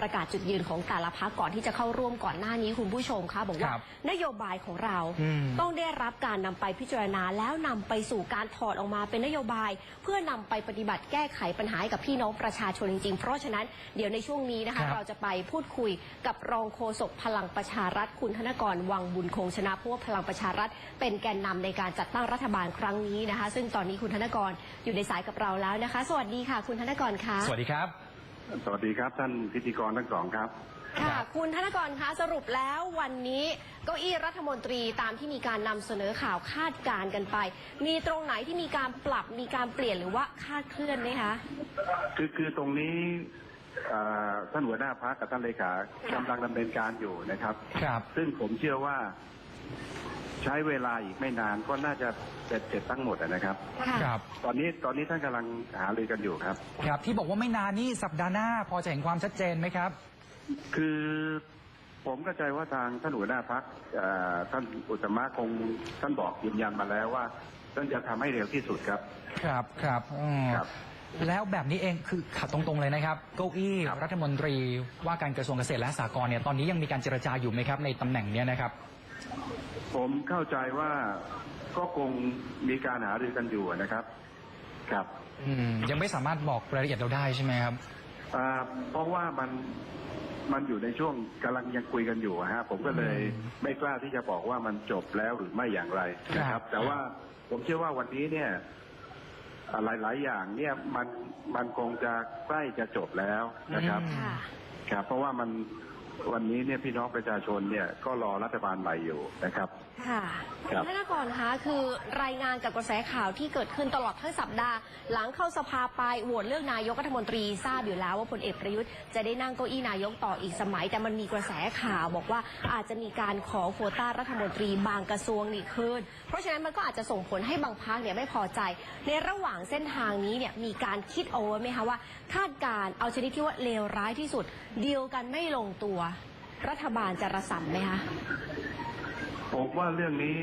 ประกาศจุดยืนของแต่ละพักก่อนที่จะเข้าร่วมก่อนหน้านี้คุณผู้ชมคะบอกว่า ครับนโยบายของเราอืมต้องได้รับการนำไปพิจารณาแล้วนำไปสู่การถอดออกมาเป็นนโยบาย เพื่อนำไปปฏิบัติแก้ไขปัญหาให้กับพี่น้องประชาชนจริงๆ เพราะฉะนั้นเดี๋ยวในช่วงนี้นะคะครับเราจะไปพูดคุยกับรองโฆษกพลังประชารัฐคุณธนกรวังบุญคงชนะเพราะว่าพลังประชารัฐ เป็นแกนนำในการจัดตั้งรัฐบาลครั้งนี้นะคะ ซึ่งตอนนี้คุณธนกรอยู่ในสายกับเราแล้วนะคะ สวัสดีค่ะ คุณธนกรคะ สวัสดีครับ สวัสดีครับท่านพิธีกรทั้งสองครับ ค่ะครับคุณธนกรคะสรุปแล้ววันนี้เก้าอี้รัฐมนตรีตามที่มีการนำเสนอข่าวคาดการณ์กันไป มีตรงไหนที่มีการปรับมีการเปลี่ยนหรือว่าคาดเคลื่อนไหมคะ คือคือตรงนี้เอ่อท่านหัวหน้าพักกับท่านเลขาค่ะกำลังดำเนินการอยู่นะครับ ครับ ซึ่งผมเชื่อว่า ใช้เวลาอีกไม่นานก็น่าจะเสร็จเสร็จทั้งหมดนะครับ ค่ะครับ ตอนนี้ตอนนี้ท่านกำลังหารือกันอยู่ครับ ครับที่บอกว่าไม่นานนี่สัปดาห์หน้า พอจะเห็นความชัดเจนไหมครับ คือผมเข้าใจว่าทางท่านหัวหน้าพักท่านอุตตมะคงท่านบอกยืนยันมาแล้วว่าท่านจะทำให้เร็วที่สุดครับ ครับครับอืมครับ แล้วแบบนี้เองคือขัดตรงๆเลยนะครับ เก้าอี้ครับรัฐมนตรีว่าการกระทรวงเกษตรและสหกรณ์เนี่ยตอนนี้ยังมีการเจรจาอยู่ไหมครับในตำแหน่งเนี้ยนะครับ ผมเข้าใจว่าก็คงมีการหารือกันอยู่นะครับ ครับอืมยังไม่สามารถบอกรายละเอียดเราได้ใช่ไหมครับ อ่าเพราะว่ามันมันอยู่ในช่วงกำลังยังคุยกันอยู่อะฮะผมก็เลยอืมไม่กล้าที่จะบอกว่ามันจบแล้วหรือไม่อย่างไรนะคครัรับ บ แต่ว่าผมเชื่อว่าวันนี้เนี่ยอ่าหลายๆอย่างเนี่ยมันมันคงจะใกล้จะจบแล้วนะครับค่ะ ครับเพราะว่ามัน วันนี้เนี่ยพี่น้องประชาชนเนี่ยก็รอรัฐบาลใหม่อยู่นะครับ ค่ะครับ ท่านกรคะคือรายงานกับกระแสข่าวที่เกิดขึ้นตลอดทั้งสัปดาห์ หลังเข้าสภาไปโหวตเลือกนายกรัฐมนตรีทราบอยู่แล้วว่าพลเอกประยุทธ์จะได้นั่งเก้าอี้นายกต่ออีกสมัย แต่มันมีกระแสข่าวบอกว่าอาจจะมีการขอโควต้ารัฐมนตรีบางกระทรวงนี่คืนเพราะฉะนั้นมันก็อาจจะส่งผลให้บางพักเนี่ยไม่พอใจ ในระหว่างเส้นทางนี้เนี่ยมีการคิดเอาไว้ไหมคะว่า คาดการณ์เอาชนิดที่ว่าเลวร้ายที่สุดเดียวกันไม่ลงตัว รัฐบาลจะระสำไหมคะ ผมว่าเรื่องนี้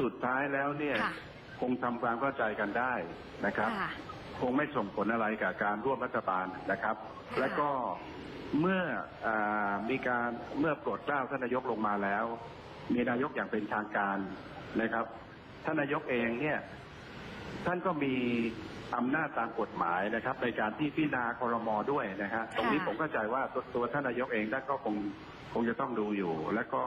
สุดท้ายแล้วเนี่ย ค่ะ คงทำความเข้าใจกันได้นะครับ ค่ะ คงไม่ส่งผลอะไรกับการร่วมรัฐบาลนะครับ ค่ะ และก็เมื่ออามีการเมื่อโปรดเกล้าท่านนายกลงมาแล้ว มีนายกอย่างเป็นทางการนะครับ ท่านนายกเองเนี่ย ท่านก็มีอำนาจตามกฎหมายนะครับ ในการที่พิจารณาครมด้วยนะฮะตรงนี้ค่ะผมเข้าใจว่าตัวตัวท่านนายกเองท่านก็คง คงจะต้องดูอยู่ และก็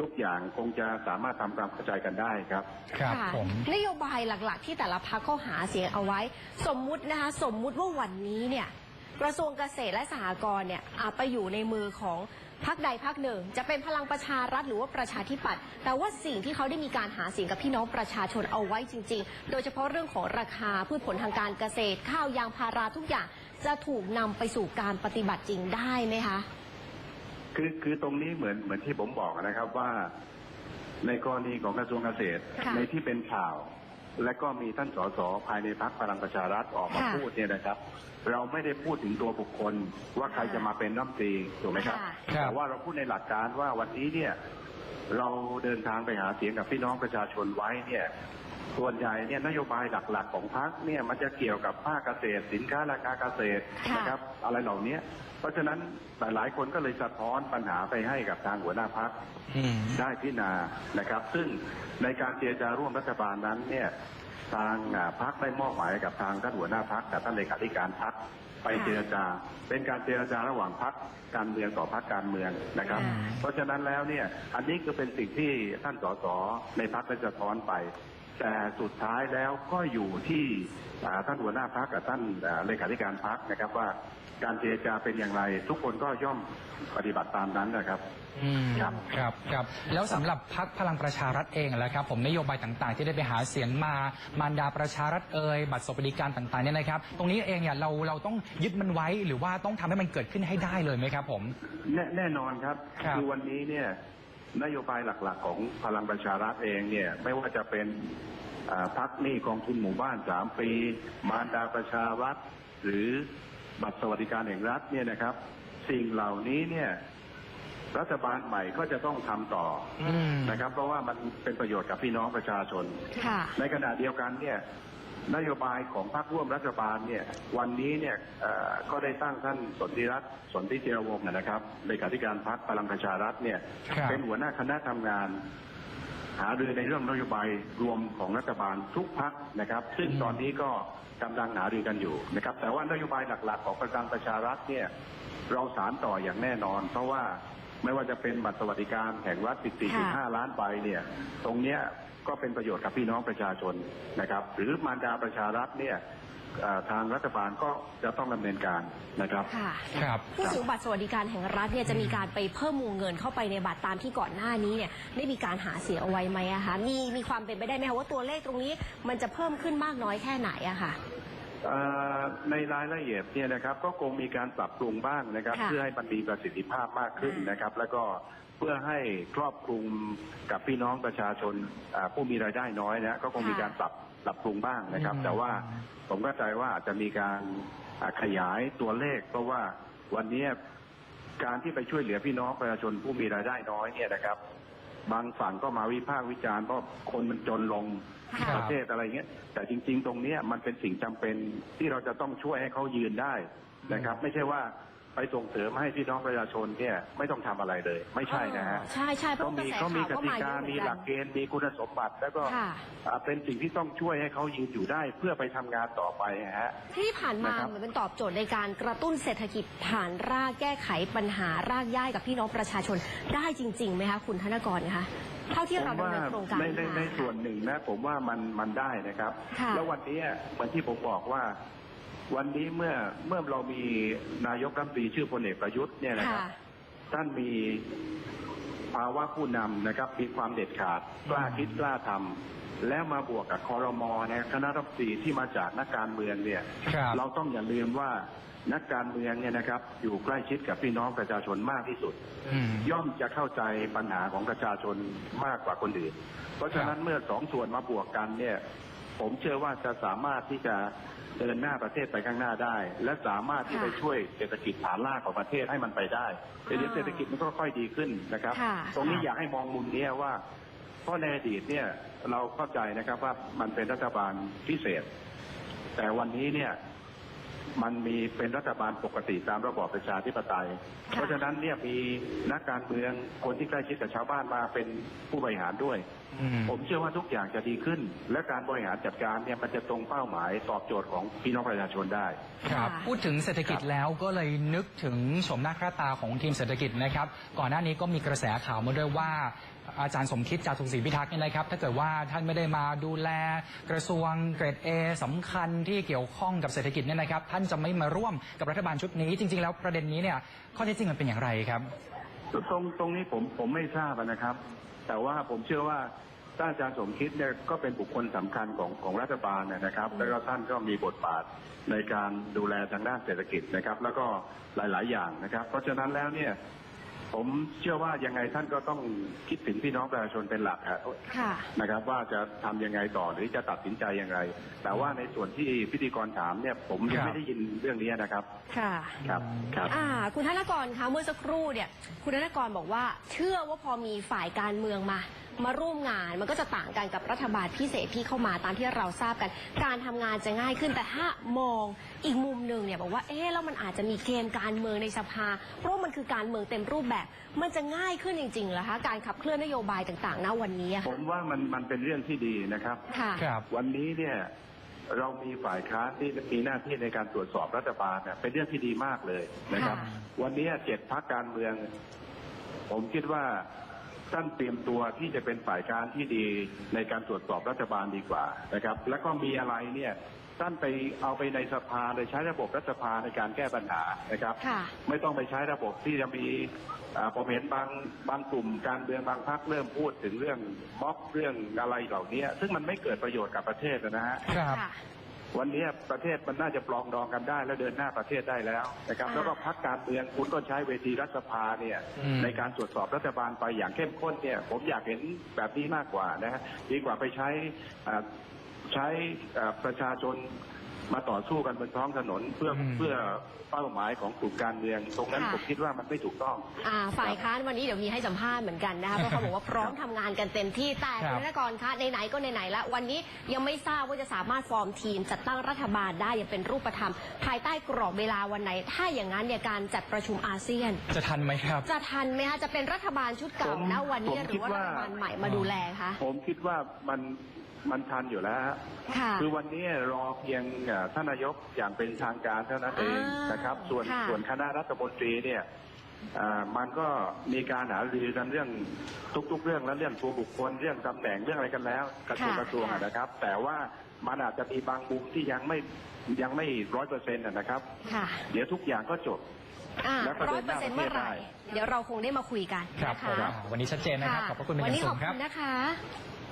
ทุกอย่างคงจะสามารถทำความเข้าใจกันได้ครับ ครับค่ะผม นโยบายหลักๆ ที่แต่ละพักเขาหาเสียงเอาไว้ สมมุตินะคะสมมุติว่าวันนี้เนี่ยกระทรวงเกษตรและสหกรณ์เนี่ยอาจไปอยู่ในมือของพักใดพักหนึ่ง จะเป็นพลังประชารัฐหรือว่าประชาธิปัตย์แต่ว่าสิ่งที่เขาได้มีการหาเสียงกับพี่น้องประชาชนเอาไว้จริง ๆ โดยเฉพาะเรื่องของราคาพืชผลทางการเกษตร ข้าวยางพาราทุกอย่างจะถูกนำไปสู่การปฏิบัติจริงได้ไหมคะ คือคือตรงนี้เหมือนเหมือนที่ผมบอกนะครับว่า ในกรณีของกระทรวงเกษตร ค่ะในที่เป็นข่าว และก็มีท่านสสภายในพรรคพลังประชารัฐออกมาค่ะ พูดเนี่ยนะครับ เราไม่ได้พูดถึงตัวบุคคลว่าใครจะมาเป็นรัฐมนตรีถูกไหมครับ ค่ะ ครับ แต่ว่าเราพูดในหลักการว่าวันนี้เนี่ย เราเดินทางไปหาเสียงกับพี่น้องประชาชนไว้เนี่ย ส่วนใหญ่เนี่ยนโยบายหลักๆ ของพรรคเนี่ยมันจะเกี่ยวกับภาคเกษตร สินค้าราคาเกษตรค่ะนะครับ อะไรเหล่านี้เพราะฉะนั้นหลายๆคนก็เลยสะท้อนปัญหาไปให้กับทางหัวหน้าพักอืม ได้พิจารณานะครับ ซึ่งในการเจรจาร่วมรัฐบาลนั้นเนี่ยทางอ่าพักได้มอบหมายกับทางท่านหัวหน้าพักกับท่านเลขาธิการพักไปค่ะเจรจา เป็นการเจรจาระหว่างพักการเมืองต่อพักการเมืองนะครับ อ่า เพราะฉะนั้นแล้วเนี่ยอันนี้ก็เป็นสิ่งที่ท่านสสในพักได้สะท้อนไป แต่สุดท้ายแล้วก็อยู่ที่อ่าท่านหัวหน้าพักกับท่านอ่าเลขาธิการพักนะครับว่าการเจรจาเป็นอย่างไร ทุกคนก็ย่อมปฏิบัติตามนั้นนะครับอืมครับครับครับ แล้วสำหรับพักพลังประชารัฐเองแหละครับ ผมนโยบายต่างๆ ที่ได้ไปหาเสียงมามารดาประชารัฐเอ่ยบัตรสวัสดิการต่างๆเนี่ยนะครับ ตรงนี้เองเนี่ยเราเราต้องยึดมันไว้หรือว่าต้องทำให้มันเกิดขึ้นให้ได้เลยไหมครับ ผม แน่แน่นอนครับครับอวันนี้เนี่ย นโยบายหลักๆ ของพลังประชารัฐเองเนี่ยไม่ว่าจะเป็นอ่าพักหนี้กองทุนหมู่บ้านสามปี มารดาประชารัฐ หรือบัตรสวัสดิการแห่งรัฐเนี่ยนะครับ สิ่งเหล่านี้เนี่ยรัฐบาลใหม่ก็จะต้องทำต่ออืมนะครับ เพราะว่ามันเป็นประโยชน์กับพี่น้องประชาชนค่ะในขณะเดียวกันเนี่ย นโยบายของพรรคร่วมรัฐบาลเนี่ยวันนี้เนี่ยเอ่อก็ได้ตั้งท่านสนธิรัตน์สนธิเจียรวงศ์นะครับเลขาธิการพรรคพลังประชารัฐเนี่ยครับเป็นหัวหน้าคณะทำงาน หารือในเรื่องนโยบายรวมของรัฐบาลทุกพักนะครับ ซึ่งตอนนี้ก็กำลังหารือกันอยู่นะครับ แต่ว่านโยบายหลักๆ ของพลังประชารัฐเนี่ยเราสารต่ออย่างแน่นอน เพราะว่าไม่ว่าจะเป็นบัตรสวัสดิการแห่งรัฐ14.5 ล้านใบเนี่ย ตรงเนี้ย ก็เป็นประโยชน์กับพี่น้องประชาชนนะครับ หรือมารดาประชารัฐเนี่ยเอ่อทางรัฐบาลก็จะต้องดำเนินการนะครับค่ะครับผู้ถือบัตรสวัสดิการแห่งรัฐเนี่ยจะมีการไปเพิ่มวงเงินเข้าไปในบัตรตามที่ก่อนหน้านี้เนี่ยได้มีการหาเสียงเอาไว้ไหมอะคะมีมีความเป็นไปได้ไหมคะว่าตัวเลขตรงนี้มันจะเพิ่มขึ้นมากน้อยแค่ไหนอะค่ะเอ่อในรายละเอียดเนี่ยนะครับก็คงมีการปรับปรุงบ้างนะครับค่ะเพื่อให้มันมีประสิทธิภาพมากขึ้นนะครับ แล้วก็ เพื่อให้ครอบคลุมกับพี่น้องประชาชนอ่าผู้มีรายได้น้อยนะก็คงมีการปรับปรับปรุงบ้างนะครับอืมแต่ว่าผมเข้าใจว่าอาจจะมีการอ่าขยายตัวเลข เพราะว่าวันนี้การที่ไปช่วยเหลือพี่น้องประชาชนผู้มีรายได้น้อยเนี่ยนะครับ บางฝั่งก็มาวิพากษ์วิจารณ์เพราะคนมันจนลงค่ะประเทศอะไรเงี้ยแต่จริง ๆ ตรงเนี้ยมันเป็นสิ่งจำเป็นที่เราจะต้องช่วยให้เขายืนได้นะครับ ไม่ใช่ว่า ไปส่งเสริมให้พี่น้องประชาชนเนี่ยไม่ต้องทำอะไรเลย ไม่ใช่นะฮะใช่ใช่เพก็ราะกระมีแสเขามีข่าวกก็ติมาเยกาอะเหมืมีอนหกัลัน กเกณฑ์มีคุณสมบัติ แล้วก็ค่ะ อ่าเป็นสิ่งที่ต้องช่วยให้เขายืนอยู่ได้เพื่อไปทำงานต่อไปฮะ ที่ผ่านมานะครับ เหมือนเป็นตอบโจทย์ในการกระตุ้นเศรษฐกิจฐานรากแก้ไขปัญหารากย่ายกับพี่น้องประชาชนได้จริงๆไหมคะคุณธนกรคะเท่าที่ผเรามดำว่าเนินโครงการในในมา ในส่วนหนึ่งนะผมว่ามันมันได้นะครับ ค่ะ แล้ววันนี้เหมือนที่ผมบอกว่า วันนี้เมื่อเมื่อเรามีนายกรัฐมนตรีชื่อพลเอกประยุทธ์เนี่ยนะครับค่ะท่านมีภาวะผู้นำนะครับ มีความเด็ดขาดกล้าคิดกล้าทำแล้วมาบวกกับคอรมอนะคณะรัฐมนตรีที่มาจากนักการเมืองเนี่ย ครับเราต้องอย่าลืมว่านักการเมืองเนี่ยนะครับ อยู่ใกล้ชิดกับพี่น้องประชาชนมากที่สุด อืม ย่อมจะเข้าใจปัญหาของประชาชนมากกว่าคนอื่น เพราะฉะนั้นเมื่อสองส่วนมาบวกกันเนี่ย ผมเชื่อว่าจะสามารถที่จะ เดินหน้าประเทศไปข้างหน้าได้ และสามารถที่ค่ะไปช่วยเศรษฐกิจฐานรากของประเทศให้มันไปได้เดี๋ยวเศรษฐกิจมันก็ค่อยดีขึ้นนะครับค่ะตรงนี้อยากให้มองมุมเนี้ยว่าเพราะในอดีตเนี่ยเราเข้าใจนะครับว่ามันเป็นรัฐบาลพิเศษ แต่วันนี้เนี่ยมันมีเป็นรัฐบาลปกติตามระบอบประชาธิปไตย เพราะฉะนั้นเนี่ยมีนักการเมืองคนที่ใกล้ชิดกับชาวบ้านมาเป็นผู้บริหารด้วยอืมผมเชื่อว่าทุกอย่างจะดีขึ้น และการบริหารจัดการเนี่ยมันจะตรงเป้าหมายตอบโจทย์ของพี่น้องประชาชนได้ ครับค่ะพูดถึงเศรษฐกิจแล้วก็เลยนึกถึงชมหน้าค่าตาของทีมเศรษฐกิจนะครับ ก่อนหน้านี้ก็มีกระแสข่าวมาด้วยว่า อาจารย์สมคิดจาตุศรีพิทักษ์เนี่ยนะครับ ถ้าเกิดว่าท่านไม่ได้มาดูแลกระทรวงเกรด A สำคัญที่เกี่ยวข้องกับเศรษฐกิจเนี่ยนะครับ ท่านจะไม่มาร่วมกับรัฐบาลชุดนี้ จริง ๆ แล้วประเด็นนี้เนี่ยข้อเท็จจริงมันเป็นอย่างไรครับ ตรงตรงนี้ผมผมไม่ทราบนะครับ แต่ว่าผมเชื่อว่าท่านอาจารย์สมคิดเนี่ยก็เป็นบุคคลสำคัญของของรัฐบาลนะครับ แล้วก็ท่านก็มีบทบาทในการดูแลทางด้านเศรษฐกิจนะครับ แล้วก็หลาย ๆ อย่างนะครับ เพราะฉะนั้นแล้วเนี่ย ผมเชื่อว่ายังไงท่านก็ต้องคิดถึงพี่น้องประชาชนเป็นหลักครับค่ะนะครับ ว่าจะทำยังไงต่อหรือจะตัดสินใจยังไง แต่ว่าในส่วนที่พิธีกรถามเนี่ย ผมยังครับไม่ได้ยินเรื่องนี้นะครับ ค่ะครับครับอ่า คุณธนกรคะเมื่อสักครู่เนี่ย คุณธนกรบอกว่า เชื่อว่าพอมีฝ่ายการเมืองมา มาร่วมงาน มันก็จะต่างกันกับรัฐบาลพิเศษที่เข้ามาตามที่เราทราบกัน การทำงานจะง่ายขึ้นแต่ถ้ามองอีกมุมหนึ่งเนี่ยบอกว่าเอ๊ะแล้วมันอาจจะมีเกมการเมืองในสภา เพราะว่ามันคือการเมืองเต็มรูปแบบ มันจะง่ายขึ้นจริงๆเหรอคะการขับเคลื่อนนโยบายต่างๆณวันนี้อะผค่ะมว่ามันมันเป็นเรื่องที่ดีนะครับ ค่ะ ครับ วันนี้เนี่ยเรามีฝ่ายค้านที่มีหน้าที่ในการตรวจสอบรัฐบาลเนี่ยเป็นเรื่องที่ดีมากเลยนะครับ ค่ะ วันนี้เจ็ดพักการเมือง ผมคิดว่า ท่านเตรียมตัวที่จะเป็นฝ่ายค้านที่ดีในการตรวจสอบรัฐบาลดีกว่านะครับ แล้วก็มีอะไรเนี่ยท่านไปเอาไปในสภาเลยใช้ระบบรัฐสภาในการแก้ปัญหานะครับค่ะไม่ต้องไปใช้ระบบที่จะมีอ่าผมเห็นบางบางกลุ่มการเมืองบางพรรคเริ่มพูดถึงเรื่องม็อบเรื่องอะไรเหล่านี้ซึ่งมันไม่เกิดประโยชน์กับประเทศนะฮะครับค่ะ วันนี้ประเทศมันน่าจะปลองดองกันได้ แล้วเดินหน้าประเทศได้แล้วนะครับอ่าแล้วก็พรรคการเมืองคุณก็ใช้เวทีรัฐสภาเนี่ยอืมในการตรวจสอบรัฐบาลไปอย่างเข้มข้นเนี่ยผมอยากเห็นแบบนี้มากกว่านะฮะดีกว่าไปใช้อ่าใช้อ่าประชาชน มาต่อสู้กันบนท้องถนนเพื่ออืม เพื่อเป้าหมายของกลุ่มการเมือง ตรงนั้นค่ะ ผมคิดว่ามันไม่ถูกต้อง อ่าฝ่ายค้านวันนี้เดี๋ยวมีให้สัมภาษณ์เหมือนกันนะคะเพราะเขาบอกว่าพร้อมทำงานกันเต็มที่แต่ครับ คุณธนกรคะไหนๆก็ไหนๆแล้ววันนี้ยังไม่ทราบว่าจะสามารถฟอร์มทีมจัดตั้งรัฐบาลได้อย่างเป็นรูปธรรม ภายใต้กรอบเวลาวันไหน ถ้าอย่างนั้นเนี่ยการจัดประชุมอาเซียน จะทันไหมครับ จะทันไหมคะจะเป็นรัฐบาลชุดเก่าผมนะวันนี้ผมหคิรือดว่ารัว่าฐบาลใหม่มาดูแลคะ ผมคิดว่ามัน มันทันอยู่แล้วฮะค่ะ คือวันนี้รอเพียงเอ่อท่านนายกอย่างเป็นทางการเท่านั้นเองอ่านนะครับ ส่วนค่ะ ส่วนคณะรัฐมนตรีเนี่ยเอ่อมันก็มีการหารือกันเรื่องทุก ๆ เรื่องและเรื่องตัวบุคคลเรื่องตำแหน่งเรื่องอะไรกันแล้ว กระทรวงค่ะกระทรวงอะนะครับ แต่ว่ามันอาจจะมีบางมุมที่ยังไม่ยังไม่ร้อยเปอร์เซ็นต์นะครับ ค่ะเดี๋ยวทุกอย่างก็จบ อ่าแล้วก็ร้เดิอยนหเปอน้าร์เซ็นต์ประเมื่อเทศไหร่ได้เดี๋ยวเราคงได้มาคุยกันครับนะผมคะวันนี้ชัดเจนนะครับ ขอบพระคุณเป็นอวันย่านี้งขสูอบงครัคุบณนะคะ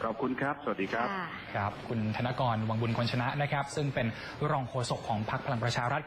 ขอบคุณครับ สวัสดีครับค่ะครับ คุณธนกรวังบุญคนชนะนะครับ ซึ่งเป็นรองโฆษกของพรรคพลังประชารัฐ